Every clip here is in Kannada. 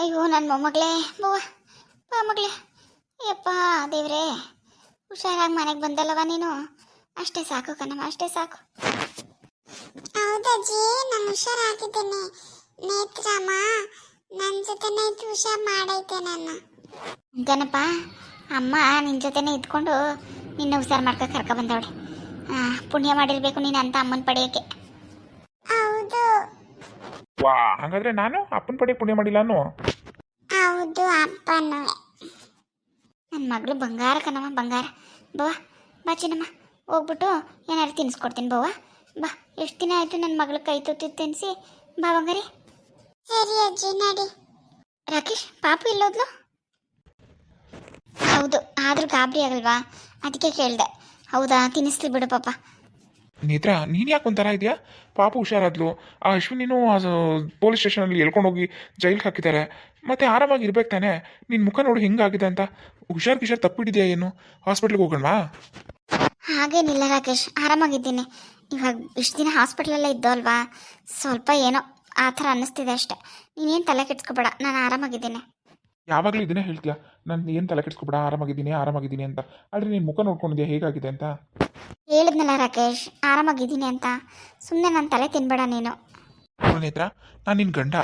ಅಯ್ಯೋ ನನ್ನ ಮೊಮ್ಮಗಳೇ. ಬವ್ವ ಬಾ ಮಗಳೇ. ಯಪ್ಪ ದೇವ್ರೆ. ಹುಷಾರಾಗಿ ಮನೆಗೆ ಬಂದಲ್ಲವ ನೀನು? ಅಷ್ಟೇ ಸಾಕು ಕಣಮ್ಮ ಅಷ್ಟೇ ಸಾಕು. ಹೌದಜ್ಜಿ ನಾನು ಹುಷಾರಾಗಿದ್ದೇನೆ. ನೇತ್ರಮ್ಮ ನನ್ನ ಜೊತೆನೇ ಇದ್ದು ಹುಷಾರ್ ಮಾಡೈತೆ ನನ್ನ ಗಣಪ ಅಮ್ಮ ನಿನ್ನ ಜೊತೆನೇ ಇದ್ಕೊಂಡು ನಿನ್ನ ಹುಷಾರು ಮಾಡ್ಕೊ ಕರ್ಕೊ ಬಂದವಳೆ. ಪುಣ್ಯ ಮಾಡಿರ್ಬೇಕು ನೀನು ಅಂತ ಅಮ್ಮನ ಪಡೆಯೋಕ್ಕೆ. ಹೌದು. ವಾ ಹಾಗಾದ್ರೆ ನಾನು ಅಪ್ಪನ ಪಡೆ ಪುಣ್ಯ ಮಾಡಿಲ್ಲ ಅನ್ನೋ? ಅಪ್ಪನೂ ನನ್ನ ಮಗಳು ಬಂಗಾರ ಕಣಮ್ಮ ಬಂಗಾರ. ಬವ್ವ ಬಾ ಚಿನ್ನಮ್ಮ. ಹೋಗ್ಬಿಟ್ಟು ಏನಾದ್ರು ತಿನ್ನಿಸ್ಕೊಡ್ತೀನಿ ಬವ್ವ ಬಾ. ಎಷ್ಟು ದಿನ ಆಯಿತು ನನ್ನ ಮಗಳ ಕೈ ತುತ್ತು ತಿನ್ಸಿ? ಬಾ ಬಂಗಾರಿ. ಸರಿ ಅಜ್ಜಿ ನಡಿ. ರಾಕೇಶ್ ಪಾಪು ಇಲ್ಲೋದ್ಲು? ಹೌದು ಆದರೂ ಗಾಬರಿ ಆಗಲ್ವಾ? ಅದಕ್ಕೆ ಕೇಳಿದೆ. ಹೌದಾ ತಿನ್ನಿಸ್ಲಿ ಬಿಡು ಪಾಪ. ನೇತ್ರ ನೀನು ಯಾಕೆ ಒಂಥರ ಇದೆಯಾ? ಪಾಪ ಹುಷಾರಾದ್ಲು. ಆ ಅಶ್ವಿನಿನೂ ಪೊಲೀಸ್ ಸ್ಟೇಷನಲ್ಲಿ ಎಳ್ಕೊಂಡೋಗಿ ಜೈಲ್ಗೆ ಹಾಕಿದ್ದಾರೆ. ಮತ್ತೆ ಆರಾಮಾಗಿ ಇರ್ಬೇಕು ತಾನೆ. ನಿನ್ನ ಮುಖ ನೋಡಿ ಹೆಂಗಾಗಿದೆ ಅಂತ. ಹುಷಾರ್ ಗಿಷಾರ್ ತಪ್ಪಿಟ್ಟಿದ್ಯಾ ಏನು? ಹಾಸ್ಪಿಟ್ಲಿಗೆ ಹೋಗೋಣವಾ? ಹಾಗೇನಿಲ್ಲ ರಾಕೇಶ್ ಆರಾಮಾಗಿದ್ದೀನಿ. ಇವಾಗ ಇಷ್ಟು ದಿನ ಹಾಸ್ಪಿಟ್ಲಲ್ಲೇ ಇದ್ದೋ ಅಲ್ವಾ ಸ್ವಲ್ಪ ಏನೋ ಆ ಥರ ಅನ್ನಿಸ್ತಿದೆ ಅಷ್ಟೆ. ನೀನೇನು ತಲೆ ಕೆಡ್ಸ್ಕೊಬೇಡ ನಾನು ಆರಾಮಾಗಿದ್ದೀನಿ. ಯಾವಾಗಲೂ ಇದನ್ನೇ ಹೇಳ್ತೀಯಾ? ನಾನು ಏನು ತಲೆ ಕೆಡ್ಸ್ಕೊಬೇಡ ಆರಾಮಾಗಿದ್ದೀನಿ ಆರಾಮಾಗಿದ್ದೀನಿ ಅಂತ. ಆದರೆ ನಿನ್ನ ಮುಖ ನೋಡ್ಕೊಂಡಿದ್ಯಾ ಹೇಗಾಗಿದೆ ಅಂತ? ಹೇಳಿದ್ನಲ್ಲ ರಾಕೇಶ್ ಆರಾಮಾಗಿದ್ದೀನಿ ಅಂತ. ಸುಮ್ಮನೆ ನನ್ನ ತಲೆ ತಿನ್ಬೇಡ ನೀನು. ನೇತ್ರ ನಾನು ನಿನ್ನ ಗಂಡ.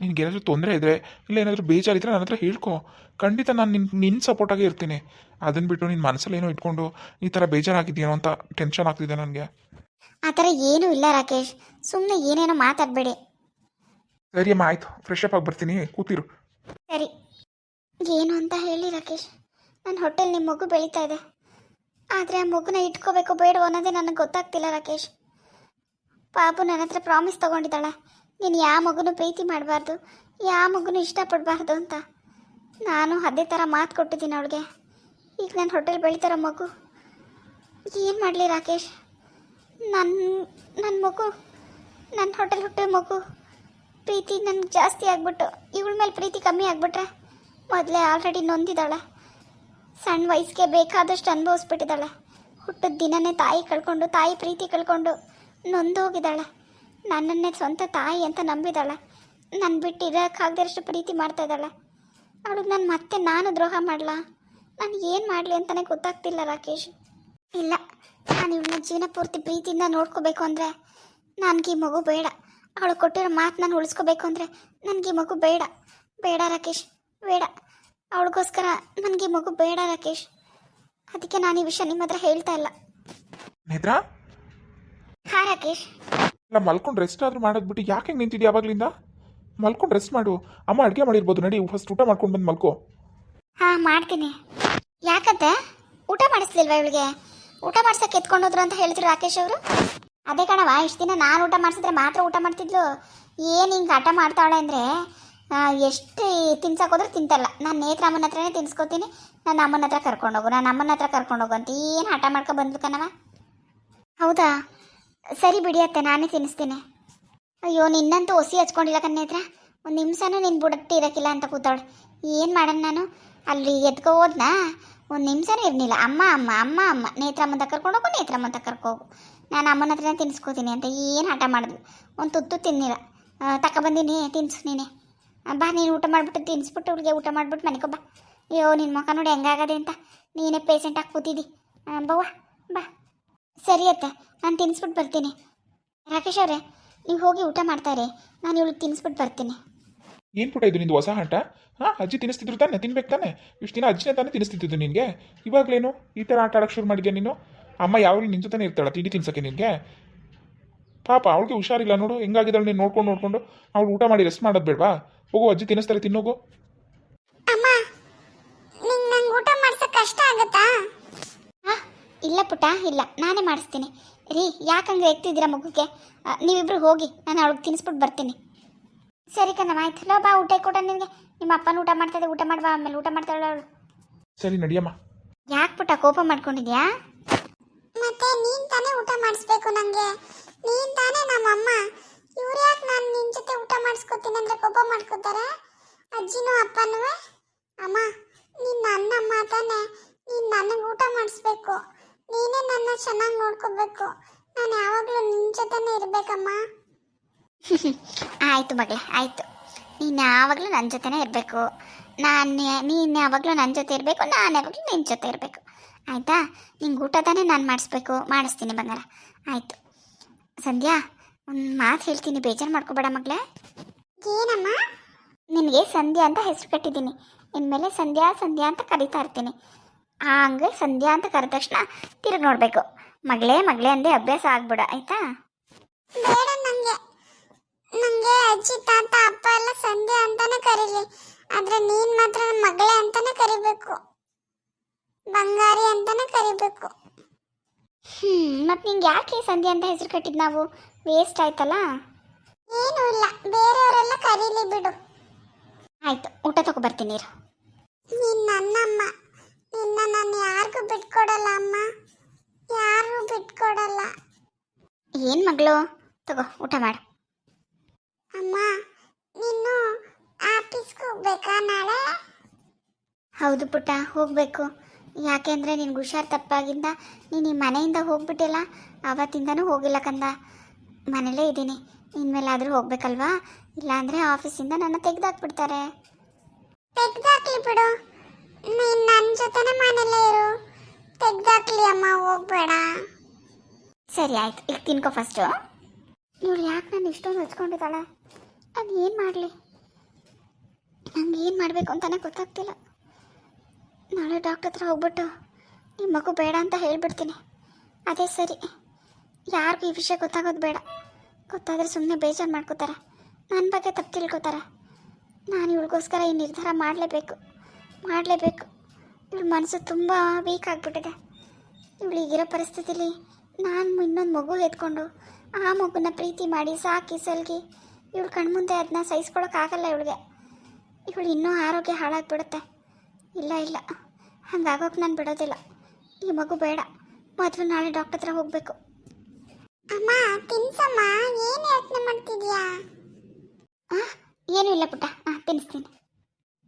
ನಿನ್ಗೆ ಏನಾದರೂ ತೊಂದರೆ ಇದ್ದರೆ ಇಲ್ಲ ಏನಾದರೂ ಬೇಜಾರಿದ್ದರೆ ನನ್ನ ಹತ್ರ ಹೇಳ್ಕೊ. ಖಂಡಿತ ನಾನು ನಿನ್ನ ನಿನ್ನ ಸಪೋರ್ಟಾಗಿ ಇರ್ತೀನಿ. ಅದನ್ನು ಬಿಟ್ಟು ನಿನ್ನ ಮನಸ್ಸಲ್ಲಿ ಏನೋ ಇಟ್ಕೊಂಡು ಈ ಥರ ಬೇಜಾರಾಗಿದ್ದೀನೋ ಅಂತ ಟೆನ್ಷನ್ ಆಗ್ತಿದೆ ನನಗೆ. ಆ ಥರ ಏನೂ ಇಲ್ಲ ರಾಕೇಶ್. ಸುಮ್ಮನೆ ಏನೇನೋ ಮಾತಾಡಬೇಡಿ. ಸರಿ ಅಮ್ಮ ಆಯಿತು. ಫ್ರೆಶ್ ಅಪ್ ಆಗಿ ಬರ್ತೀನಿ. ಕೂತಿರು. ಸರಿ. ಏನು ಅಂತ ಹೇಳಿ ರಾಕೇಶ್. ನನ್ನ ಹೋಟೆಲ್ ನಿಮ್ಮ ಮಗು ಬೆಳೀತಾ ಇದೆ. ಆದರೆ ಆ ಮಗುನ ಇಟ್ಕೋಬೇಕು ಬೇಡವೋ ಅನ್ನೋದೇ ನನಗೆ ಗೊತ್ತಾಗ್ತಿಲ್ಲ ರಾಕೇಶ್. ಪಾಪು ನನ್ನ ಹತ್ರ ಪ್ರಾಮಿಸ್ ತೊಗೊಂಡಿದ್ದಾಳೆ. ನೀನು ಯಾವ ಮಗುನು ಪ್ರೀತಿ ಮಾಡಬಾರ್ದು ಯಾವ ಮಗುನು ಇಷ್ಟಪಡಬಾರ್ದು ಅಂತ. ನಾನು ಅದೇ ಥರ ಮಾತು ಕೊಟ್ಟಿದ್ದೀನಿ ಅವಳಿಗೆ. ಈಗ ನನ್ನ ಹೋಟೆಲ್ ಬೆಳೀತಾರೋ ಮಗು? ಏನು ಮಾಡಲಿ ರಾಕೇಶ್? ನನ್ನ ನನ್ನ ಮಗು ನನ್ನ ಹೋಟೆಲ್ ಹುಟ್ಟೋ ಮಗು ಪ್ರೀತಿ ನನಗೆ ಜಾಸ್ತಿ ಆಗ್ಬಿಟ್ಟು, ಇವಳ ಮೇಲೆ ಪ್ರೀತಿ ಕಮ್ಮಿ ಆಗಿಬಿಟ್ರೆ ಮೊದಲೇ ಆಲ್ರೆಡಿ ನೊಂದಿದ್ದಾಳೆ. ಸಣ್ಣ ವಯಸ್ಸಿಗೆ ಬೇಕಾದಷ್ಟು ಅನುಭವಿಸ್ಬಿಟ್ಟಿದ್ದಾಳೆ. ಹುಟ್ಟಿದ ದಿನನೇ ತಾಯಿ ಕಳ್ಕೊಂಡು, ತಾಯಿ ಪ್ರೀತಿ ಕಳ್ಕೊಂಡು ನೊಂದು ಹೋಗಿದ್ದಾಳೆ ನನ್ನನ್ನೇ ಸ್ವಂತ ತಾಯಿ ಅಂತ ನಂಬಿದಾಳೆ. ನನ್ನ ಬಿಟ್ಟು ಇರೋಕ್ಕಾಗದಷ್ಟು ಪ್ರೀತಿ ಮಾಡ್ತಾ ಇದ್ದಾಳೆ. ಅವಳಿಗೆ ನಾನು ಮತ್ತೆ ನಾನು ದ್ರೋಹ ಮಾಡಲ? ನಾನು ಏನು ಮಾಡಲಿ ಅಂತಲೇ ಗೊತ್ತಾಗ್ತಿಲ್ಲ ರಾಕೇಶ್. ಇಲ್ಲ ನಾನು ಇವಳನ್ನ ಜೀವನ ಪೂರ್ತಿ ಪ್ರೀತಿಯಿಂದ ನೋಡ್ಕೋಬೇಕು ಅಂದರೆ ನನಗೆ ಈ ಮಗು ಬೇಡ. ಅವಳು ಕೊಟ್ಟಿರೋ ಮಾತು ನಾನು ಉಳಿಸ್ಕೋಬೇಕು ಅಂದರೆ ನನಗೆ ಈ ಮಗು ಬೇಡ. ಬೇಡ ರಾಕೇಶ್ ಬೇಡ. ಅವಳಿಗೋಸ್ಕರ ನನಗೆ ಈ ಮಗು ಬೇಡ ರಾಕೇಶ್. ಅದಕ್ಕೆ ನಾನು ಈ ವಿಷಯ ನಿಮ್ಮ ಹತ್ರ ಹೇಳ್ತಾ ಇಲ್ಲ. ನೇತ್ರ ಹಾ ರಾಕೇಶ್. ಇಲ್ಲ, ಮಲ್ಕೊಂಡು ರೆಸ್ಟ್ ಆದರೂ ಮಾಡೋದ್ಬಿಟ್ಟು ಯಾಕೆ ನಿಂತಿದ್ಯಾ ಯಾವಾಗಲಿಂದ ಮಲ್ಕೊಂಡು ರೆಸ್ಟ್ ಮಾಡು. ಅಮ್ಮ ಅಡುಗೆ ಮಾಡಿರ್ಬೋದು, ನಡಿ ಫಸ್ಟ್ ಊಟ ಮಾಡ್ಕೊಂಡು ಬಂದು ಮಲ್ಕೋ. ಹಾಂ, ಮಾಡ್ತೀನಿ. ಯಾಕಂತೆ? ಊಟ ಮಾಡಿಸ್ಲಿಲ್ವಾ ಇವಳಿಗೆ? ಊಟ ಮಾಡ್ಸಕ್ಕೆ ಎತ್ಕೊಂಡೋದ್ರು ಅಂತ ಹೇಳಿದ್ರು ರಾಕೇಶ್ ಅವರು? ಅದೇ ಕಣವ ಇಷ್ಟು ದಿನ ನಾನು ಊಟ ಮಾಡಿಸಿದ್ರೆ ಮಾತ್ರ ಊಟ ಮಾಡ್ತಿದ್ಲು. ಏನು ಹಿಂಗೆ ಹಠ ಮಾಡ್ತಾಳೆ ಅಂದರೆ ಎಷ್ಟು ತಿನ್ಸಕ್ಕೆ ಹೋದ್ರೆ ತಿಂತಲ್ಲ. ನಾನು ನೇತ್ರಮ್ಮನ ಹತ್ರನೇ ತಿನ್ಸ್ಕೊತೀನಿ. ನನ್ನ ಅಮ್ಮನ ಹತ್ರ ಕರ್ಕೊಂಡೋಗು ನನ್ನ ಅಮ್ಮನ ಹತ್ರ ಕರ್ಕೊಂಡೋಗು ಅಂತ ಏನು ಹಠ ಮಾಡ್ಕೊ ಬಂದ್ಲು ಕಣವ ಹೌದಾ? ಸರಿ ಬಿಡಿ ಅತ್ತೆ, ನಾನೇ ತಿನ್ನಿಸ್ತೀನಿ. ಅಯ್ಯೋ, ನಿನ್ನಂತೂ ಒಸಿ ಹಚ್ಕೊಂಡಿಲ್ಲ ಕನ್ನೇತ್ರ ಒಂದು ನಿಮಿಷನೂ ನಿನ್ನ ಬುಡಟ್ಟಿ ಇರೋಕ್ಕಿಲ್ಲ ಅಂತ ಕೂತಾಳು. ಏನು ಮಾಡೋಣ ನಾನು? ಅಲ್ಲಿ ಎತ್ಕೊ ಹೋದ್ನಾ ಒಂದು ನಿಮಿಷನೂ ಇರಲಿಲ್ಲ ಅಮ್ಮ ಅಮ್ಮ ಅಮ್ಮ ಅಮ್ಮ. ನೇತ್ರಮ್ಮಂತ ಕರ್ಕೊಂಡೋಗು ನೇತ್ರಮ್ಮಂತ ಕರ್ಕೋಗು ನಾನು ಅಮ್ಮನ ಹತ್ರನೇ ತಿನ್ನಿಸ್ಕೋತೀನಿ ಅಂತ ಏನು ಹಠ ಮಾಡಿದ್ಲು. ಒಂದು ತುತ್ತು ತಿನ್ನಿಲ್ಲ. ತಗೊಬಂದಿನಿ ತಿನ್ಸು ನೀನೆ. ಬಾ, ನೀನು ಊಟ ಮಾಡಿಬಿಟ್ಟು ತಿನ್ಸ್ಬಿಟ್ಟು ಅವ್ರಿಗೆ ಊಟ ಮಾಡಿಬಿಟ್ಟು ಮನೆಗೆ ಬಾ. ಅಯ್ಯೋ ನಿನ್ನ ಮುಖ ನೋಡಿ ಹೆಂಗಾಗದೆ ಅಂತ. ನೀನೇ ಪೇಷಂಟಾಗಿ ಕೂತಿದ್ದಿ ಬವ್ವ ಬಾ. ಸರಿ ಅತ್ತೆ, ನಾನು ತಿನ್ಸ್ಬಿಟ್ಟು ಬರ್ತೀನಿ. ರಾಕೇಶ್ ಅವರೇ, ನೀವು ಹೋಗಿ ಊಟ ಮಾಡ್ತಾರೆ ನಾನು ಇವಳಿಗೆ ತಿನ್ಸ್ಬಿಟ್ಟು ಬರ್ತೀನಿ. ಏನು ಪುಟ ಇದು ನಿಂದು ಹೊಸ ಆಟ ಹಾಂ, ಅಜ್ಜಿ ತಿನ್ನಿಸ್ತಿದ್ರು ತಾನೆ, ತಿನ್ಬೇಕು ತಾನೆ? ಇಷ್ಟು ದಿನ ಅಜ್ಜಿನೇ ತಾನೇ ತಿನ್ನಿಸ್ತಿದ್ದು ನಿನಗೆ? ಇವಾಗಲೇನು? ಈ ಥರ ಆಟ ಆಡೋಕ್ಕೆ ಶುರು ಮಾಡಿದ್ಯಾ ನೀನು? ಅಮ್ಮ ಯಾವಾಗಲೂ ನಿನ್ನ ಜೊತೆನೇ ಇರ್ತಾಳ ತಿಂಡಿ ತಿನ್ಸೋಕ್ಕೆ ನಿನಗೆ? ಪಾಪ, ಅವಳಿಗೆ ಹುಷಾರಿಲ್ಲ ನೋಡು, ಹೆಂಗಾಗಿದ್ದಾಳೆ ನೀನು ನೋಡ್ಕೊಂಡು ನೋಡ್ಕೊಂಡು. ಅವಳು ಊಟ ಮಾಡಿ ರೆಸ್ಟ್ ಮಾಡೋದು ಬೇಡವಾ? ಹೋಗು ಅಜ್ಜಿ ತಿನ್ನಿಸ್ತಾರೆ, ತಿನ್ನೋಗು ಅಮ್ಮ ನಿಂಗೆ ನಂಗೆ ಊಟ ಮಾಡ್ಸಕ್ಕೆ ಕಷ್ಟ ಆಗತ್ತಾ ಹಾಂ ಇಲ್ಲ ಪುಟ ಇಲ್ಲ. ನಾನೇ ಮಾಡಿಸ್ತೀನಿ. ರೀ ಯಾಕಂಗೆ ಎತ್ತಿದ್ದೀರಾ ಮಗುಗೆ? ನೀವಿಬ್ರು ಹೋಗಿ ನಾನು ಅವಳಿಗೆ ತಿನ್ನಿಸ್ಬಿಟ್ಟು ಬರ್ತೀನಿ. ಸರಿ ಕಣಮ್ಮ ಆಯ್ತು. ಲೋ ಬಾ ಊಟ ಕೊಡ ನಿನಗೆ. ನಿಮ್ಮ ಅಪ್ಪನ ಊಟ ಮಾಡ್ತಾಯಿದ್ದೆ ಊಟ ಮಾಡ್ಬಾ ಆಮೇಲೆ ಊಟ ಮಾಡ್ತಾಳೆ ಅವಳು. ಸರಿ ನಡಿಯಮ್ಮ. ಯಾಕೆ ಪುಟ ಕೋಪ ಮಾಡ್ಕೊಂಡಿದ್ಯಾ? ಮತ್ತೆ ನೀನ್ ತಾನೇ ಊಟ ಮಾಡಿಸ್ಬೇಕು ನನಗೆ ನೀನ್ ತಾನೇ ನಮ್ಮಮ್ಮ. ಇವ್ರು ಯಾಕೆ ನಾನು ನಿನ್ನ ಜೊತೆ ಊಟ ಮಾಡಿಸ್ಕೊತೀನಿ ಅಂದ್ರೆ ಕೋಪ ಮಾಡ್ಕೋತಾರೆ? ಅಜ್ಜಿನೂ ಅಪ್ಪನೂ ಅಮ್ಮ ನೀನು ನನ್ನಮ್ಮ ತಾನೇ. ನೀನು ನನಗೆ ಊಟ ಮಾಡಿಸ್ಬೇಕು. ನೀನೇ ನನ್ನ ಚೆನ್ನಾಗಿ ನೋಡ್ಕೋಬೇಕು. ನಾನು ಯಾವಾಗಲೂ ನಿನ್ನ ಜೊತೆನೇ ಇರಬೇಕಮ್ಮ. ಆಯಿತು ಮಗಳೇ ಆಯಿತು. ನೀನು ಯಾವಾಗಲೂ ನನ್ನ ಜೊತೆನೇ ಇರಬೇಕು. ನಾನು ನೀನು ಯಾವಾಗಲೂ ನನ್ನ ಜೊತೆ ಇರಬೇಕು ನಾನು ಯಾವಾಗಲೂ ನಿನ್ನ ಜೊತೆ ಇರಬೇಕು. ಆಯಿತಾ? ನಿಂಗೆ ಊಟ ತಾನೇ ನಾನು ಮಾಡಿಸ್ಬೇಕು. ಮಾಡಿಸ್ತೀನಿ ಬಂಗಾರ. ಆಯಿತು. ಸಂಧ್ಯಾ ಒಂದು ಮಾತು ಹೇಳ್ತೀನಿ ಬೇಜಾರು ಮಾಡ್ಕೋಬೇಡ ಮಗಳೇ. ಏನಮ್ಮ? ನಿನಗೆ ಸಂಧ್ಯಾ ಅಂತ ಹೆಸರು ಕಟ್ಟಿದ್ದೀನಿ. ಇನ್ಮೇಲೆ ಸಂಧ್ಯಾ ಸಂಧ್ಯಾ ಅಂತ ಕರಿತಾ ಇರ್ತೀನಿ. ಹಂಗೆ ಸಂಧ್ಯಾ ಅಂತ ಕರೆದ ತಕ್ಷಣ ತಿರುಗಿ ನೋಡಬೇಕು. ಮಗಳೇ ಮಗಳೇ ಅಂದೇ ಅಭ್ಯಾಸ ಆಗ್ಬಿಡ ಆಯ್ತಾ? ಬೇಡ ನಂಗೆ. ನಂಗೆ ಅಜ್ಜಿ ತಾತ ಅಪ್ಪ ಎಲ್ಲ ಸಂಧ್ಯಾ ಅಂತಾನೆ ಕರೀಲಿ. ಆದ್ರೆ ನೀನ್ ಮಾತ್ರ ಮಗಳೇ ಅಂತಾನೆ ಕರಿಬೇಕು. ಬಂಗಾರಿ ಅಂತಾನೆ ಕರಿಬೇಕು. ಹ್ಮ್ ಮತ್ತು ನಿಂಗೆ ಯಾಕೆ ಸಂಧ್ಯಾ ಅಂತ ಹೆಸರು ಕಟ್ಟಿದ್ದು ನಾವು? ವೇಸ್ಟ್ ಆಯ್ತಲ್ಲ? ಏನೂ ಇಲ್ಲ ಬೇರೆಯವರೆಲ್ಲ ಕರೀಲಿ ಬಿಡು. ಆಯ್ತು ಊಟ ತಗೊಬರ್ತೀನಿ ಇರು. ನೀನ್ ನನ್ನಮ್ಮ. ನಿನ್ನ ನಾನು ಯಾರಿಗೂ ಬಿಟ್ಕೊಡಲ್ಲ ಅಮ್ಮ. ಯಾರಿಗೂ ಬಿಟ್ಕೊಡಲ್ಲ. ಏನು ಮಗಳು? ತಗೋ ಊಟ ಮಾಡು. ಅಮ್ಮ ನೀನು ಆಫೀಸ್ಗೆ ಹೋಗ್ಬೇಕಾ ನಾಳೆ? ಹೌದು ಪುಟ್ಟ ಹೋಗಬೇಕು. ಯಾಕೆಂದರೆ ನಿನ್ಗೆ ಹುಷಾರು ತಪ್ಪಾಗಿಂದ ನೀನು ಈ ಮನೆಯಿಂದ ಹೋಗ್ಬಿಟ್ಟಿಲ್ಲ. ಆವತ್ತಿಂದನೂ ಹೋಗಿಲ್ಲ ಕಂದ. ಮನೇಲೇ ಇದ್ದೀನಿ. ಇನ್ಮೇಲಾದರೂ ಹೋಗ್ಬೇಕಲ್ವಾ? ಇಲ್ಲಾಂದರೆ ಆಫೀಸಿಂದ ನನ್ನ ತೆಗೆದಾಕ್ಬಿಡ್ತಾರೆ. ತೆಗ್ದಾಕ್ಲಿ ಬಿಡು. ನೀನ್ ನನ್ನ ಜೊತೆನೆ ಮನೇಲೇ ಇರು. ತೆಗ್ದಾಕ್ಲಿ ಅಮ್ಮ, ಹೋಗ್ಬೇಡ. ಸರಿ, ಆಯ್ತು. ಈಗ ತಿನ್ಕೋ ಫಸ್ಟು ಇವಳು ಯಾಕೆ ನಾನು ಇಷ್ಟೊಂದು ಹಚ್ಕೊಂಡಿದ್ದಾಳೆ? ನಾನು ಏನು ಮಾಡಲಿ? ನಂಗೆ ಏನು ಮಾಡಬೇಕು ಅಂತಲೇ ಗೊತ್ತಾಗ್ತಿಲ್ಲ. ನಾಳೆ ಡಾಕ್ಟರ್ ಹತ್ರ ಹೋಗ್ಬಿಟ್ಟು ನಿಮ್ಮ ಮಗು ಬೇಡ ಅಂತ ಹೇಳಿಬಿಡ್ತೀನಿ. ಅದೇ ಸರಿ. ಯಾರಿಗೂ ಈ ವಿಷಯ ಗೊತ್ತಾಗೋದು ಬೇಡ. ಗೊತ್ತಾದರೆ ಸುಮ್ಮನೆ ಬೇಜಾರು ಮಾಡ್ಕೋತಾರೆ. ನನ್ನ ಬಗ್ಗೆ ತಪ್ಪು ತಿಳ್ಕೊತಾರೆ. ನಾನು ಇವಳಿಗೋಸ್ಕರ ಈ ನಿರ್ಧಾರ ಮಾಡಲೇಬೇಕು. ಮಾಡಲೇಬೇಕು. ಇವಳ ಮನಸ್ಸು ತುಂಬ ವೀಕ್ ಆಗಿಬಿಟ್ಟಿದೆ. ಇವಳು ಈಗಿರೋ ಪರಿಸ್ಥಿತಿಲಿ ನಾನು ಇನ್ನೊಂದು ಮಗು ಎತ್ಕೊಂಡು ಆ ಮಗುನ ಪ್ರೀತಿ ಮಾಡಿ ಸಾಕಿ ಸಲ್ಗಿ ಇವಳು ಕಣ್ಮುಂದೆ ಅದನ್ನ ಸಹಿಸ್ಕೊಳಕ್ಕಾಗಲ್ಲ ಇವಳಿಗೆ. ಇವಳು ಇನ್ನೂ ಆರೋಗ್ಯ ಹಾಳಾಗ್ಬಿಡುತ್ತೆ. ಇಲ್ಲ ಇಲ್ಲ. ಹಂಗಾಗೋಕೆ ನಾನು ಬಿಡೋದಿಲ್ಲ. ಈ ಮಗು ಬೇಡ. ಮೊದಲು ನಾಳೆ ಡಾಕ್ಟರ್ ಹತ್ರ ಹೋಗಬೇಕು. ಅಮ್ಮ ತಿನ್ಸಮ್ಮ. ಏನು ಯೋಚನೆ ಮಾಡ್ತಿದ್ಯಾ? ಹಾಂ ಏನೂ ಇಲ್ಲ ಪುಟ್ಟ. ಹಾಂ ತಿನ್ನಿಸ್ತೀನಿ